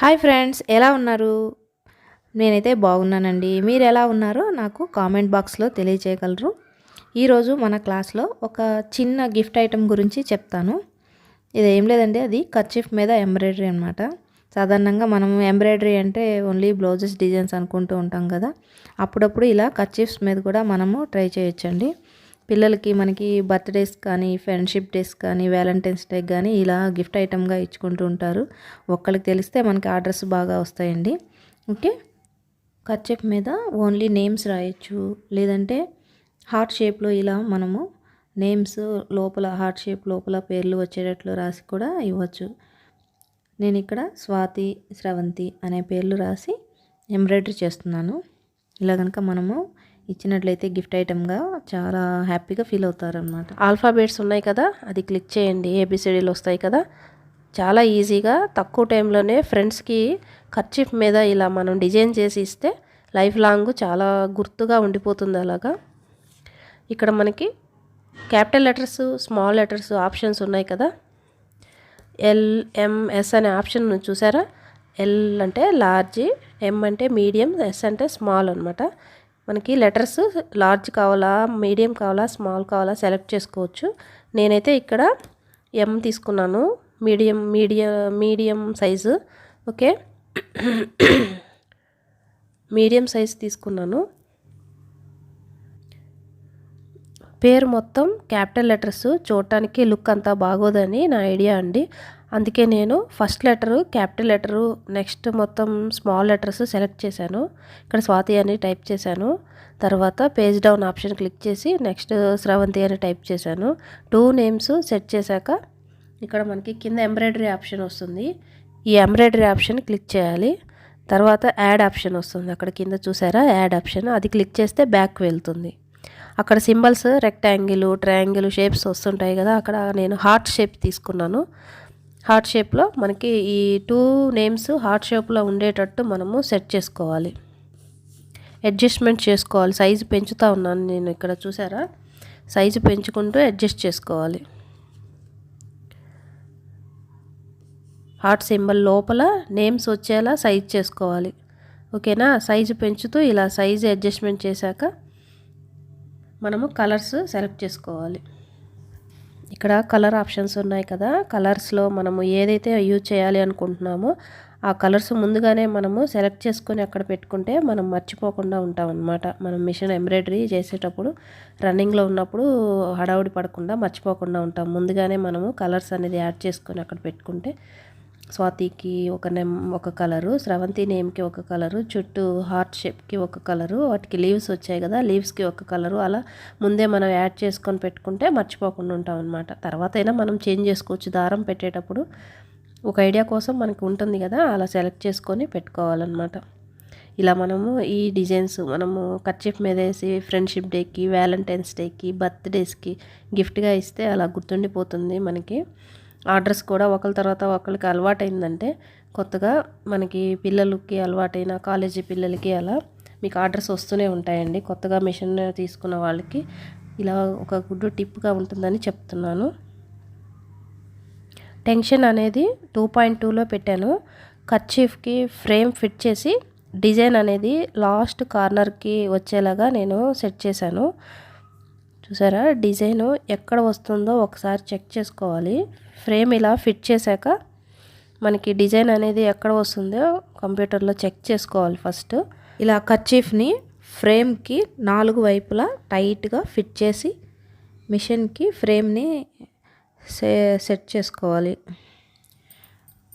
Hi friends ఎలా ఉన్నారు? నేనైతే బాగున్నానండి. మీరు ఎలా ఉన్నారో నాకు కామెంట్ బాక్స్లో తెలియచేయగలరు. ఈరోజు మన క్లాస్లో ఒక చిన్న గిఫ్ట్ ఐటెం గురించి చెప్తాను. ఇది ఏం లేదండి అది కర్చీఫ్ మీద ఎంబ్రాయిడరీ అనమాట సాధారణంగా మనం ఎంబ్రాయిడరీ అంటే ఓన్లీ బ్లౌజెస్ డిజైన్స్ అనుకుంటూ ఉంటాం కదా. అప్పుడప్పుడు ఇలా కర్చీఫ్స్ మీద కూడా మనము ట్రై చేయొచ్చండి. పిల్లలకి మనకి బర్త్డేస్ కానీ ఫ్రెండ్షిప్ డేస్ కానీ వ్యాలంటైన్స్ డే కానీ ఇలా గిఫ్ట్ ఐటమ్గా ఇచ్చుకుంటూ ఉంటారు. ఒక్కరికి తెలిస్తే మనకి ఆర్డర్స్ బాగా వస్తాయండి. ఓకే? కర్చెప్ మీద ఓన్లీ నేమ్స్ రాయొచ్చు. లేదంటే హార్ట్ షేప్లో ఇలా మనము నేమ్స్ లోపల హార్ట్ షేప్ లోపల పేర్లు వచ్చేటట్లు రాసి కూడా ఇవ్వచ్చు. నేను ఇక్కడ స్వాతి స్రవంతి అనే పేర్లు రాసి ఎంబ్రాయిడరీ చేస్తున్నాను. ఇలా కనుక మనము ఇచ్చినట్లయితే గిఫ్ట్ ఐటెంగా చాలా హ్యాపీగా ఫీల్ అవుతారనమాట ఆల్ఫాబెట్స్ ఉన్నాయి కదా అది క్లిక్ చేయండి. ఏబిసిడీలు వస్తాయి కదా. చాలా ఈజీగా తక్కువ టైంలోనే ఫ్రెండ్స్కి ఖర్చీఫ్ మీద ఇలా మనం డిజైన్ చేసి ఇస్తే లైఫ్ లాంగ్ చాలా గుర్తుగా ఉండిపోతుంది అలాగా. ఇక్కడ మనకి capital letters small letters options ఉన్నాయి కదా. ఎల్ఎంఎస్ అనే ఆప్షన్ చూసారా? ఎల్ అంటే లార్జ్ ఎం అంటే మీడియం ఎస్ అంటే స్మాల్ అనమాట మనకి లెటర్స్ లార్జ్ కావాలా మీడియం కావాలా స్మాల్ కావాలా సెలెక్ట్ చేసుకోవచ్చు. నేనైతే ఇక్కడ ఎం తీసుకున్నాను. Medium medium medium size. Okay? Medium size తీసుకున్నాను. పేరు మొత్తం క్యాపిటల్ లెటర్స్. చూడటానికి లుక్ అంతా బాగోదని నా ఐడియా అండి. అందుకే నేను first letter capital letter next మొత్తం స్మాల్ లెటర్స్ సెలెక్ట్ చేశాను. ఇక్కడ స్వాతి అని టైప్ చేశాను. తర్వాత పేజ్ డౌన్ ఆప్షన్ క్లిక్ చేసి నెక్స్ట్ స్రవంతి అని టైప్ చేశాను. టూ నేమ్స్ సెట్ చేశాక ఇక్కడ మనకి కింద ఎంబ్రాయిడరీ ఆప్షన్ వస్తుంది. ఈ ఎంబ్రాయిడరీ ఆప్షన్ క్లిక్ చేయాలి. తర్వాత యాడ్ ఆప్షన్ వస్తుంది. అక్కడ కింద చూసారా? Add option. అది క్లిక్ చేస్తే బ్యాక్ వెళ్తుంది. అక్కడ సింబల్స్ రెక్టాంగిల్ ట్రయాంగిల్ షేప్స్ వస్తుంటాయి కదా అక్కడ నేను హార్ట్ షేప్ తీసుకున్నాను. హార్ట్ షేప్లో మనకి ఈ టూ నేమ్స్ హార్ట్ షేప్లో ఉండేటట్టు మనము సెట్ చేసుకోవాలి. అడ్జస్ట్మెంట్ చేసుకోవాలి. సైజు పెంచుతూ ఉన్నాను నేను ఇక్కడ చూసారా? సైజు పెంచుకుంటూ అడ్జస్ట్ చేసుకోవాలి. హార్ట్ సింబల్ లోపల నేమ్స్ వచ్చేలా సైజ్ చేసుకోవాలి. ఓకేనా? సైజు పెంచుతూ ఇలా సైజు అడ్జస్ట్మెంట్ చేశాక మనము కలర్స్ సెలెక్ట్ చేసుకోవాలి. ఇక్కడ కలర్ ఆప్షన్స్ ఉన్నాయి కదా. కలర్స్లో మనము ఏదైతే యూజ్ చేయాలి అనుకుంటున్నామో ఆ కలర్స్ ముందుగానే మనము సెలెక్ట్ చేసుకొని అక్కడ పెట్టుకుంటే మనం మర్చిపోకుండా ఉంటాం అనమాట మనం మిషన్ ఎంబ్రాయిడరీ చేసేటప్పుడు రన్నింగ్లో ఉన్నప్పుడు హడావుడి పడకుండా మర్చిపోకుండా ఉంటాం. ముందుగానే మనము కలర్స్ అనేది యాడ్ చేసుకొని అక్కడ పెట్టుకుంటే స్వాతికి ఒక నెమ్ ఒక కలరు స్రవంతి నేమ్కి ఒక కలరు చుట్టూ హార్ట్ షేప్కి ఒక కలరు వాటికి లీవ్స్ వచ్చాయి కదా లీవ్స్కి ఒక కలరు అలా ముందే మనం యాడ్ చేసుకొని పెట్టుకుంటే మర్చిపోకుండా ఉంటాం అనమాట తర్వాత అయినా మనం చేంజ్ చేసుకోవచ్చు. దారం పెట్టేటప్పుడు ఒక ఐడియా కోసం మనకు ఉంటుంది కదా అలా సెలెక్ట్ చేసుకొని పెట్టుకోవాలన్నమాట. ఇలా మనము ఈ డిజైన్స్ మనము కర్చీఫ్ మీద వేసి ఫ్రెండ్షిప్ డేకి వ్యాలంటైన్స్ డేకి బర్త్డేస్కి గిఫ్ట్గా ఇస్తే అలా గుర్తుండిపోతుంది మనకి. ఆర్డర్స్ కూడా ఒకరి తర్వాత ఒకరికి అలవాటైందంటే కొత్తగా మనకి పిల్లలకి అలవాటైన కాలేజీ పిల్లలకి అలా మీకు ఆర్డర్స్ వస్తూనే ఉంటాయండి. కొత్తగా మిషన్ తీసుకున్న వాళ్ళకి ఇలా ఒక గుడ్ టిప్గా ఉంటుందని చెప్తున్నాను. టెన్షన్ అనేది టూ పాయింట్ టూలో పెట్టాను. కర్చీఫ్కి ఫ్రేమ్ ఫిట్ చేసి డిజైన్ అనేది లాస్ట్ కార్నర్కి వచ్చేలాగా నేను సెట్ చేశాను. చూసారా? డిజైన్ ఎక్కడ వస్తుందో ఒకసారి చెక్ చేసుకోవాలి. ఫ్రేమ్ ఇలా ఫిట్ చేశాక మనకి డిజైన్ అనేది ఎక్కడ వస్తుందో కంప్యూటర్లో చెక్ చేసుకోవాలి ఫస్ట్. ఇలా కర్చీఫ్ని ఫ్రేమ్కి నాలుగు వైపులా టైట్గా ఫిట్ చేసి మిషన్కి ఫ్రేమ్ని సెట్ చేసుకోవాలి.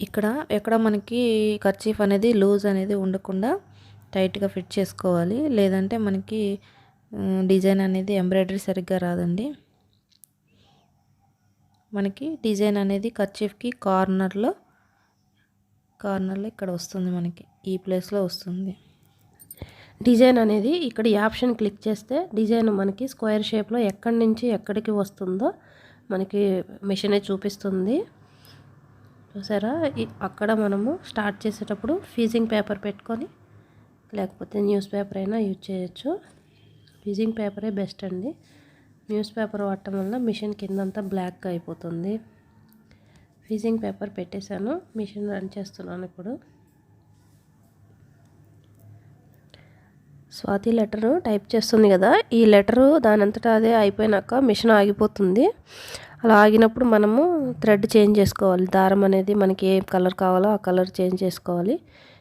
ఇక్కడ ఎక్కడ మనకి కర్చీఫ్ అనేది లూజ్ అనేది ఉండకుండా టైట్గా ఫిట్ చేసుకోవాలి. లేదంటే మనకి డిజైన్ అనేది ఎంబ్రాయిడరీ సరిగ్గా రాదండి. మనకి డిజైన్ అనేది కర్చీఫ్కి కార్నర్లో కార్నర్లో ఇక్కడ వస్తుంది మనకి ఈ ప్లేస్లో వస్తుంది. డిజైన్ అనేది ఇక్కడ ఈ ఆప్షన్ క్లిక్ చేస్తే డిజైన్ మనకి స్క్వేర్ షేప్లో ఎక్కడి నుంచి ఎక్కడికి వస్తుందో మనకి మిషనే చూపిస్తుంది. చూసారా? అక్కడ మనము స్టార్ట్ చేసేటప్పుడు ఫీజింగ్ పేపర్ పెట్టుకొని లేకపోతే న్యూస్ పేపర్ అయినా యూజ్ చేయొచ్చు. ఫీజింగ్ పేపరే బెస్ట్ అండి. న్యూస్ పేపర్ పట్టడం వల్ల మిషన్ కిందంతా బ్లాక్గా అయిపోతుంది. ఫీజింగ్ పేపర్ పెట్టేశాను. మిషన్ రన్ చేస్తున్నాను ఇప్పుడు. స్వాతి లెటరు టైప్ చేస్తుంది కదా. ఈ లెటరు దానంతటా అదే అయిపోయినాక మిషన్ ఆగిపోతుంది. అలా ఆగినప్పుడు మనము థ్రెడ్ చేంజ్ చేసుకోవాలి. దారం అనేది మనకి ఏ కలర్ కావాలో ఆ కలర్ చేంజ్ చేసుకోవాలి.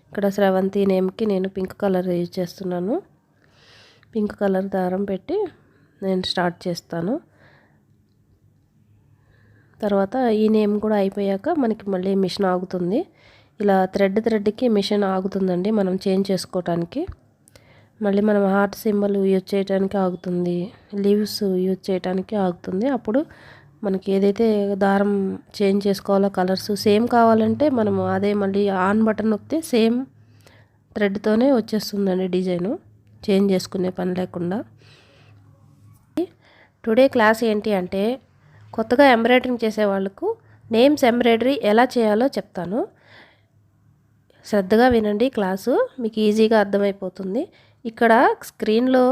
ఇక్కడ స్రవంతి నేమ్కి నేను పింక్ కలర్ యూజ్ చేస్తున్నాను. పింక్ కలర్ దారం పెట్టి నేను స్టార్ట్ చేస్తాను. తర్వాత ఈ నేమ్ కూడా అయిపోయాక మనకి మళ్ళీ మిషన్ ఆగుతుంది. ఇలా థ్రెడ్ థ్రెడ్కి మిషన్ ఆగుతుందండి మనం చేంజ్ చేసుకోవటానికి. మళ్ళీ మనం హార్ట్ సింబల్ యూజ్ చేయడానికి ఆగుతుంది. లీవ్స్ యూజ్ చేయడానికి ఆగుతుంది. అప్పుడు మనకి ఏదైతే దారం చేంజ్ చేసుకోవాలో కలర్స్ సేమ్ కావాలంటే మనం అదే మళ్ళీ ఆన్ బటన్ నొక్కితే సేమ్ థ్రెడ్తోనే వచ్చేస్తుందండి డిజైను. చేంజ్ చేసుకునే పని లేకుండా. టుడే క్లాస్ ఏంటి అంటే కొత్తగా ఎంబ్రాయిడరింగ్ చేసే వాళ్ళకు నేమ్స్ ఎంబ్రాయిడరీ ఎలా చేయాలో చెప్తాను. శ్రద్ధగా వినండి క్లాసు మీకు ఈజీగా అర్థమైపోతుంది. ఇక్కడ స్క్రీన్లో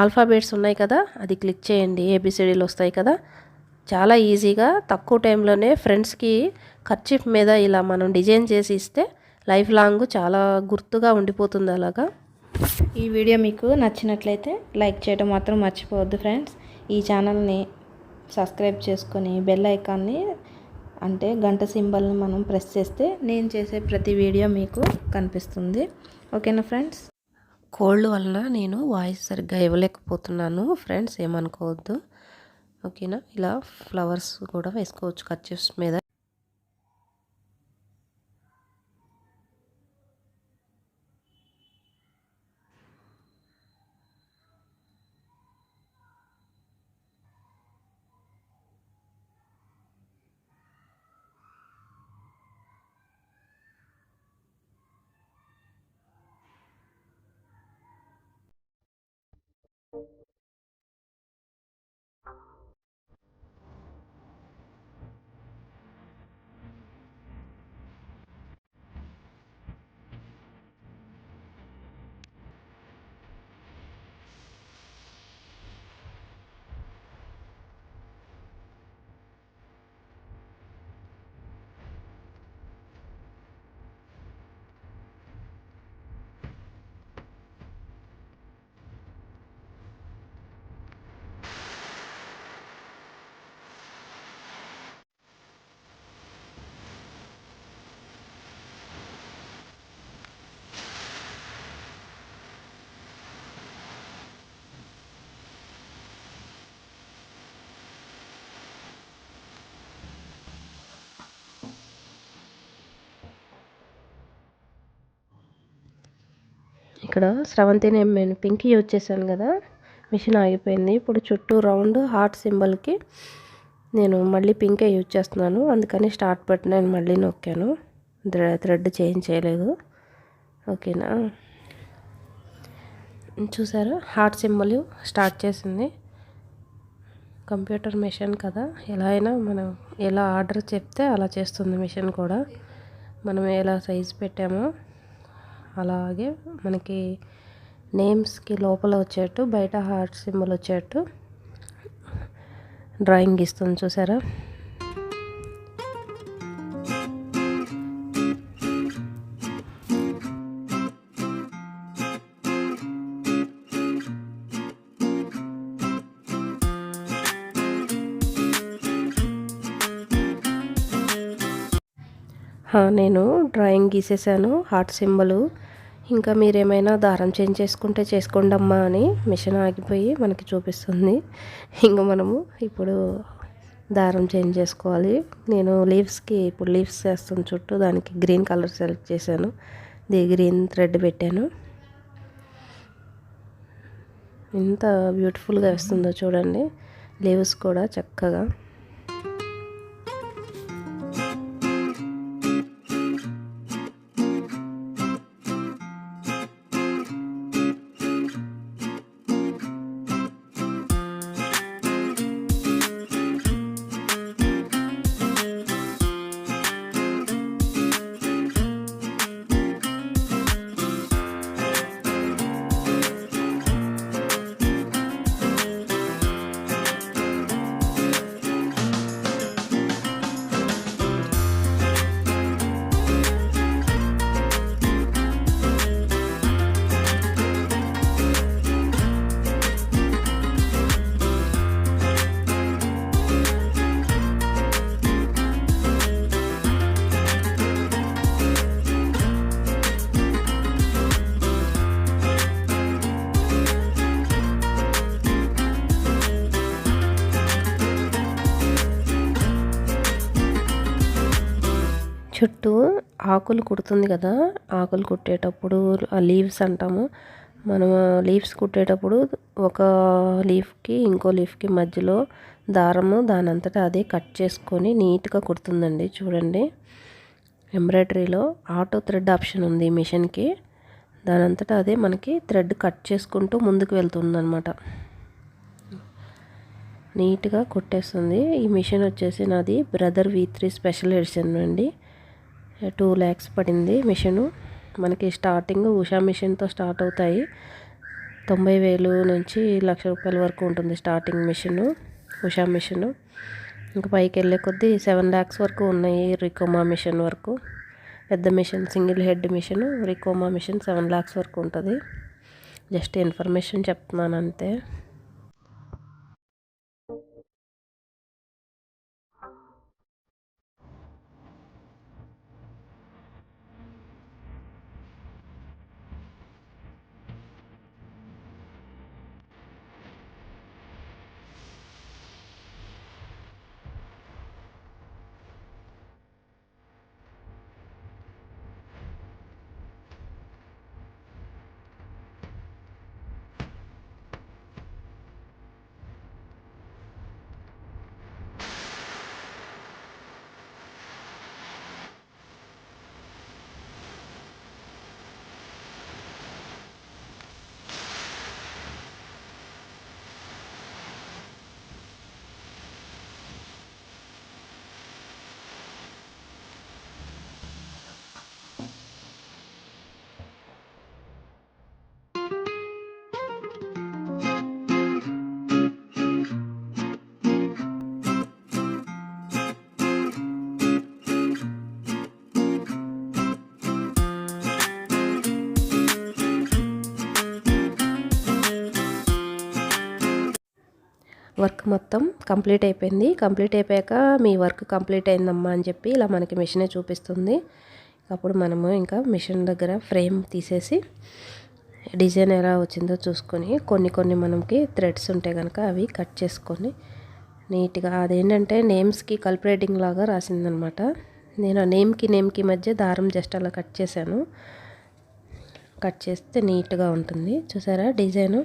ఆల్ఫాబెట్స్ ఉన్నాయి కదా అది క్లిక్ చేయండి ఏబిసిడీలు వస్తాయి కదా. చాలా ఈజీగా తక్కువ టైంలోనే ఫ్రెండ్స్కి ఖర్చిఫ్ మీద ఇలా మనం డిజైన్ చేసి ఇస్తే లైఫ్ లాంగ్ చాలా గుర్తుగా ఉండిపోతుంది అలాగా. ఈ వీడియో మీకు నచ్చినట్లయితే లైక్ చేయడం మాత్రం మర్చిపోవద్దు ఫ్రెండ్స్. ఈ ఛానల్ని సబ్స్క్రైబ్ చేసుకొని బెల్ ఐకాన్ని అంటే గంట సింబల్ని మనం ప్రెస్ చేస్తే నేను చేసే ప్రతి వీడియో మీకు కనిపిస్తుంది. ఓకేనా ఫ్రెండ్స్? కోల్డ్ వలన నేను వాయిస్ సరిగ్గా ఇవ్వలేకపోతున్నాను ఫ్రెండ్స్ ఏమనుకోవద్దు. ఓకేనా? ఇలా ఫ్లవర్స్ కూడా వేసుకోవచ్చు కర్చీఫ్స్ మీద. ఇక్కడ స్రవంతి నేను పింక్ యూజ్ చేశాను కదా. మిషన్ ఆగిపోయింది. ఇప్పుడు చుట్టూ రౌండ్ హార్ట్ సింబల్కి నేను మళ్ళీ పింకే యూజ్ చేస్తున్నాను. అందుకని స్టార్ట్ బటన్ నేను మళ్ళీ నొక్కాను. థ్రెడ్ చేంజ్ చేయలేదు. ఓకేనా? చూసారా? హార్ట్ సింబల్ స్టార్ట్ చేసింది. కంప్యూటర్ మిషన్ కదా. ఎలా అయినా మనం ఎలా ఆర్డర్ చెప్తే అలా చేస్తుంది మిషన్ కూడా. మనం ఎలా సైజ్ పెట్టామో అలాగే మనకి నేమ్స్కి లోపల వచ్చేట్టు బయట హార్ట్ సింబల్ వచ్చేట్టు డ్రాయింగ్ ఇస్తుంది చూసారా? నేను డ్రాయింగ్ గీసేసాను హార్ట్ సింబలు. ఇంకా మీరేమైనా దారం చేంజ్ చేసుకుంటే చేసుకోండి అమ్మా అని మిషన్ ఆగిపోయి మనకి చూపిస్తుంది. ఇంకా మనము ఇప్పుడు దారం చేంజ్ చేసుకోవాలి. నేను లీవ్స్కి ఇప్పుడు లీవ్స్ వేస్తాను చుట్టూ దానికి గ్రీన్ కలర్ సెలెక్ట్ చేశాను. ది గ్రీన్ థ్రెడ్ పెట్టాను. ఎంత బ్యూటిఫుల్గా వేస్తుందో చూడండి. లీవ్స్ కూడా చక్కగా. ఆకులు కుడుతుంది కదా ఆకులు కుట్టేటప్పుడు ఆ లీవ్స్ అంటాము. మనం లీవ్స్ కుట్టేటప్పుడు ఒక లీఫ్కి ఇంకో లీఫ్కి మధ్యలో దారము దాని అంతటా అదే కట్ చేసుకొని నీట్గా కుడుతుందండి. చూడండి. ఎంబ్రాయిడరీలో ఆటో థ్రెడ్ ఆప్షన్ ఉంది ఈ మిషన్కి. దాని అంతటా అదే మనకి థ్రెడ్ కట్ చేసుకుంటూ ముందుకు వెళ్తుందనమాట నీట్గా కుట్టేస్తుంది. ఈ మిషన్ వచ్చేసి నాది brother V three special edition అండి. టూ ల్యాక్స్ పడింది మిషను. మనకి స్టార్టింగ్ ఉషా మిషన్తో స్టార్ట్ అవుతాయి. తొంభై వేలు నుంచి లక్ష రూపాయల వరకు ఉంటుంది స్టార్టింగ్ మిషను ఉషా మిషను. ఇంకా పైకి వెళ్ళే కొద్దీ సెవెన్ ల్యాక్స్ వరకు ఉన్నాయి రికోమా మిషన్ వరకు. పెద్ద machine single head machine Ricoma machine seven lakhs వరకు ఉంటుంది. జస్ట్ ఇన్ఫర్మేషన్ చెప్తున్నాను అంతే. వర్క్ మొత్తం కంప్లీట్ అయిపోయింది. కంప్లీట్ అయిపోయాక మీ వర్క్ కంప్లీట్ అయిందమ్మా అని చెప్పి ఇలా మనకి మిషనే చూపిస్తుంది. అప్పుడు మనము ఇంకా మిషన్ దగ్గర ఫ్రేమ్ తీసేసి డిజైన్ ఎలా వచ్చిందో చూసుకొని కొన్ని కొన్ని మనకి థ్రెడ్స్ ఉంటే కనుక అవి కట్ చేసుకొని నీట్గా అదేంటంటే నేమ్స్కి కల్పరేటింగ్ లాగా రాసిందనమాట. నేను ఆ నేమ్కి నేమ్కి మధ్య దారం జస్ట్ అలా కట్ చేశాను. కట్ చేస్తే నీట్గా ఉంటుంది. చూసారా? డిజైను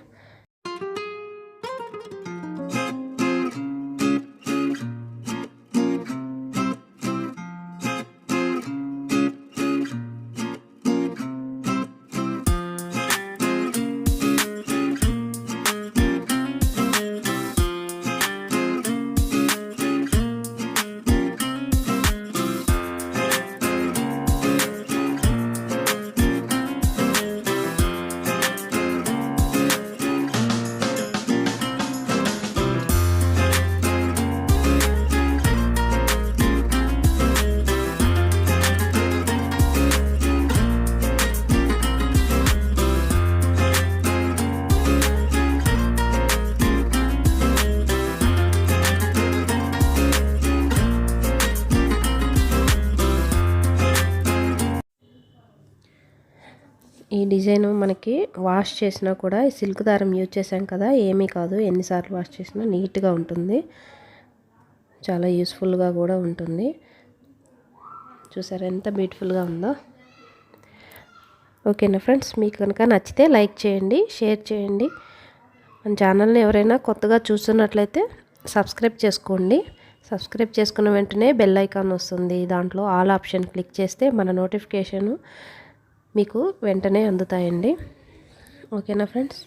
డిజైన్ మనకి వాష్ చేసినా కూడా ఈ సిల్క్ దారం యూజ్ చేసాం కదా ఏమీ కాదు. ఎన్నిసార్లు వాష్ చేసినా నీట్గా ఉంటుంది. చాలా యూస్ఫుల్గా కూడా ఉంటుంది. చూసారా ఎంత బ్యూటిఫుల్గా ఉందో. ఓకేనా ఫ్రెండ్స్ మీకు కనుక నచ్చితే లైక్ చేయండి షేర్ చేయండి. మన ఛానల్ని ఎవరైనా కొత్తగా చూస్తున్నట్లయితే సబ్స్క్రైబ్ చేసుకోండి. సబ్స్క్రైబ్ చేసుకున్న వెంటనే బెల్ ఐకాన్ వస్తుంది. దాంట్లో ఆల్ ఆప్షన్ క్లిక్ చేస్తే మన నోటిఫికేషను మీకు వెంటనే అందుతాయండి. ఓకేనా ఫ్రెండ్స్?